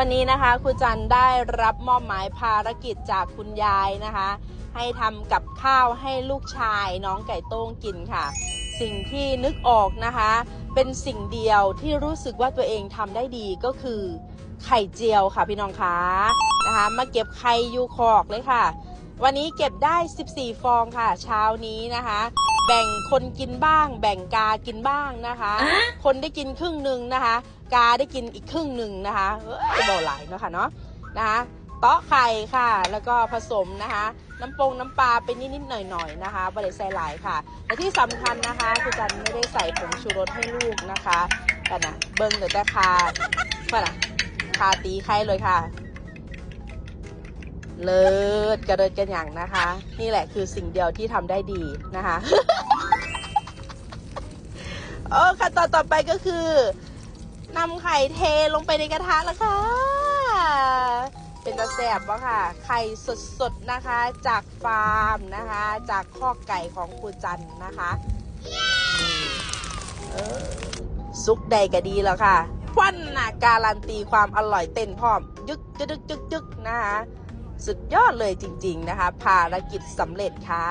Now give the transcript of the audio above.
วันนี้นะคะครูจันได้รับมอบหมายภารกิจจากคุณยายนะคะ ให้ทำกับข้าวให้ลูกชายน้องไก่โต้งกินค่ะ สิ่งที่นึกออกนะคะ เป็นสิ่งเดียวที่รู้สึกว่าตัวเองทำได้ดีก็คือไข่เจียวค่ะพี่น้องคะนะคะ มาเก็บไข่ยูคอกเลยค่ะ วันนี้เก็บได้ 14 ฟองค่ะ เช้านี้นะคะ แบ่งคนกินบ้าง แบ่งกากินบ้างนะคะ คนได้กินครึ่งหนึ่งนะคะ กาได้กินอีกครึ่งหนึ่งนะคะเอ้ยเบาหลายเนาะค่ะเนาะนะคะเตาะไข่ค่ะ แล้วก็ผสมนะคะ น้ำปงน้ำปลาเป็นนิดๆหน่อยๆนะคะบริใส่หลายค่ะ และที่สำคัญนะคะคือจันไม่ได้ใส่ผงชูรสให้ลูกนะคะแต่นะเบิ้งแต่แต่คาเพื่อนอะคาตีไข่เลยค่ะ เลิศกระเดิดกันอย่างนะคะ นี่แหละคือสิ่งเดียวที่ทำได้ดีนะคะโอ้ขั้นตอนต่อไปก็คือนำไข่เทลงไปในกระทะแล้วค่ะ เป็นตะแสบวะค่ะ ไข่สดๆนะคะ จากฟาร์มนะคะ จากคอกไก่ของครูจันนะคะซุกใดก็ดีแล้วค่ะควันน่ะการันตีความอร่อยเต้นพร้อม ยึกจึกจึกจึกนะคะ สุดยอดเลยจริง ๆนะคะ ภารกิจสำเร็จค่ะ